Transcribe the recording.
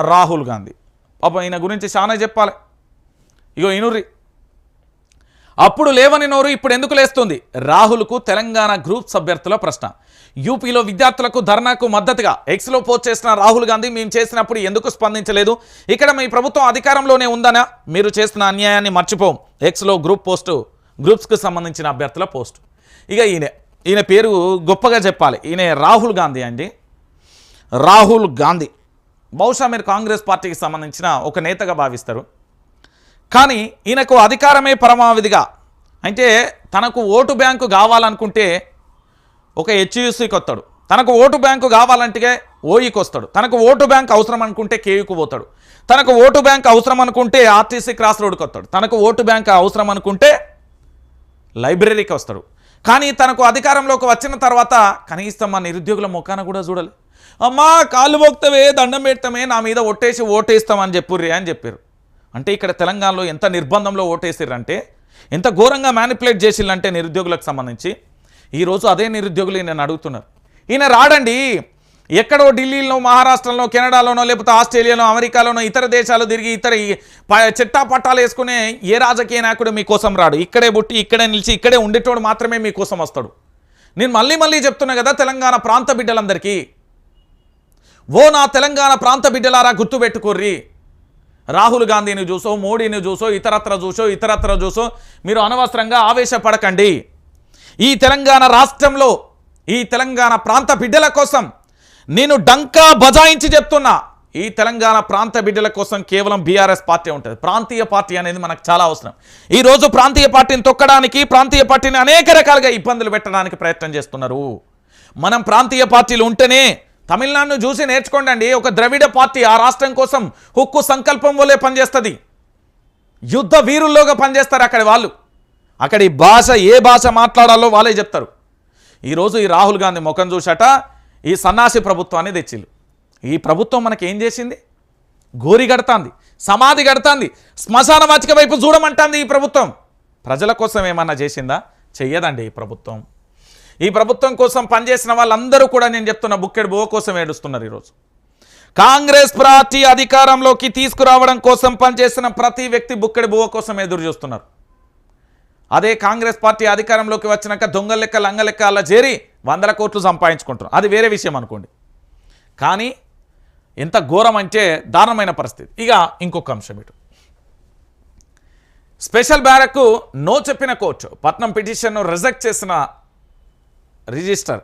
రాహుల్ గాంధీ. పాపం ఈయన గురించి చాలా చెప్పాలి. ఇగో ఇనుర్రి. అప్పుడు లేవని నోరు ఇప్పుడు ఎందుకు లేస్తుంది? రాహుల్కు తెలంగాణ గ్రూప్స్ అభ్యర్థుల ప్రశ్న. యూపీలో విద్యార్థులకు ధర్నాకు మద్దతుగా ఎక్స్లో పోస్ట్ చేసిన రాహుల్ గాంధీ మేము చేసినప్పుడు ఎందుకు స్పందించలేదు? ఇక్కడ మీ ప్రభుత్వం అధికారంలోనే ఉందనా? మీరు చేస్తున్న అన్యాయాన్ని మర్చిపోం. ఎక్స్లో గ్రూప్ పోస్టు గ్రూప్స్కి సంబంధించిన అభ్యర్థుల పోస్ట్. ఇక ఈయన ఈయన పేరు గొప్పగా చెప్పాలి. ఈయన రాహుల్ గాంధీ అండి. రాహుల్ గాంధీ. బహుశా మీరు కాంగ్రెస్ పార్టీకి సంబంధించిన ఒక నేతగా భావిస్తారు. కానీ ఈయనకు అధికారమే పరమావధిగా. అంటే తనకు ఓటు బ్యాంకు కావాలనుకుంటే ఒక హెచ్యుసికి వస్తాడు తనకు ఓటు బ్యాంకు కావాలంటే ఓఈకి వస్తాడు. తనకు ఓటు బ్యాంక్ అవసరం అనుకుంటే కేయూకి పోతాడు. తనకు ఓటు బ్యాంక్ అవసరం అనుకుంటే ఆర్టీసీ క్రాస్ రోడ్కి వస్తాడు. తనకు ఓటు బ్యాంక్ అవసరం అనుకుంటే లైబ్రరీకి వస్తాడు. కానీ తనకు అధికారంలోకి వచ్చిన తర్వాత కనీసం మా నిరుద్యోగుల ముఖాన కూడా చూడాలి. అమ్మా కాళ్ళు మోక్తవే దండం పెడతామే నా మీద ఒట్టేసి ఓటేస్తామని చెప్పుర్రి అని చెప్పారు అంటే ఇక్కడ తెలంగాణలో ఎంత నిర్బంధంలో ఓటేసిర్రంటే ఎంత ఘోరంగా మ్యానిపులేట్ చేసిల్లంటే నిరుద్యోగులకు సంబంధించి ఈరోజు అదే నిరుద్యోగులు ఈయన అడుగుతున్నారు. ఈయన రాడండి ఎక్కడో ఢిల్లీలో మహారాష్ట్రలో కెనడాలోనో లేకపోతే ఆస్ట్రేలియాలో అమెరికాలోనో ఇతర దేశాలు తిరిగి ఇతర ఈ చిట్టా పట్టాలు వేసుకునే ఏ రాజకీయ నాయకుడు మీకోసం రాడు? ఇక్కడే పుట్టి ఇక్కడే నిలిచి ఇక్కడే ఉండేటోడు మాత్రమే మీకోసం వస్తాడు. నేను మళ్ళీ మళ్ళీ చెప్తున్నా కదా తెలంగాణ ప్రాంత బిడ్డలందరికీ ఓ నా తెలంగాణ ప్రాంత బిడ్డలారా గుర్తుపెట్టుకోర్రి. రాహుల్ గాంధీని చూసో మోడీని చూసో ఇతరత్ర చూసో ఇతరత్ర చూసో మీరు అనవసరంగా ఆవేశపడకండి. ఈ తెలంగాణ రాష్ట్రంలో ఈ తెలంగాణ ప్రాంత బిడ్డల కోసం నేను డంకా బజాయించి చెప్తున్నా. ఈ తెలంగాణ ప్రాంత బిడ్డల కోసం కేవలం బీఆర్ఎస్ పార్టీ ఉంటుంది. ప్రాంతీయ పార్టీ అనేది మనకు చాలా అవసరం. ఈరోజు ప్రాంతీయ పార్టీని తొక్కడానికి ప్రాంతీయ పార్టీని అనేక రకాలుగా ఇబ్బందులు పెట్టడానికి ప్రయత్నం చేస్తున్నారు. మనం ప్రాంతీయ పార్టీలు ఉంటేనే తమిళనాడును చూసి నేర్చుకోండి ఒక ద్రవిడ పార్టీ ఆ రాష్ట్రం కోసం హుక్కు సంకల్పం వలె పనిచేస్తుంది. యుద్ధ వీరుల్లోగా పనిచేస్తారు అక్కడి వాళ్ళు. అక్కడి భాష ఏ భాష మాట్లాడాలో వాళ్ళే చెప్తారు. ఈరోజు ఈ రాహుల్ గాంధీ ముఖం చూశాట ఈ సన్నాసి ప్రభుత్వాన్ని తెచ్చిల్లు ఈ ప్రభుత్వం మనకి ఏం చేసింది? గోరి గడతాంది సమాధి గడతాంది శ్మశాన వాచిక వైపు చూడమంటాంది ఈ ప్రభుత్వం. ప్రజల కోసం ఏమన్నా చేసిందా? చెయ్యదండి ఈ ప్రభుత్వం. ఈ ప్రభుత్వం కోసం పనిచేసిన వాళ్ళందరూ కూడా నేను చెప్తున్న బుక్కెడు బో కోసం ఏడుస్తున్నారు ఈరోజు. కాంగ్రెస్ పార్టీ అధికారంలోకి తీసుకురావడం కోసం పనిచేసిన ప్రతి వ్యక్తి బుక్కెడు బువ్వ కోసం ఎదురు చూస్తున్నారు. అదే కాంగ్రెస్ పార్టీ అధికారంలోకి వచ్చినాక దొంగ లెక్క లంగ లెక్క అలా చేరి వందల కోట్లు సంపాదించుకుంటున్నారు. అది వేరే విషయం అనుకోండి. కానీ ఎంత ఘోరం అంటే దారుణమైన పరిస్థితి. ఇక ఇంకొక అంశం ఇటు. స్పెషల్ బ్యారక్కు నో చెప్పిన కోర్టు. పట్నం పిటిషన్ను రిజెక్ట్ చేసిన రిజిస్టర్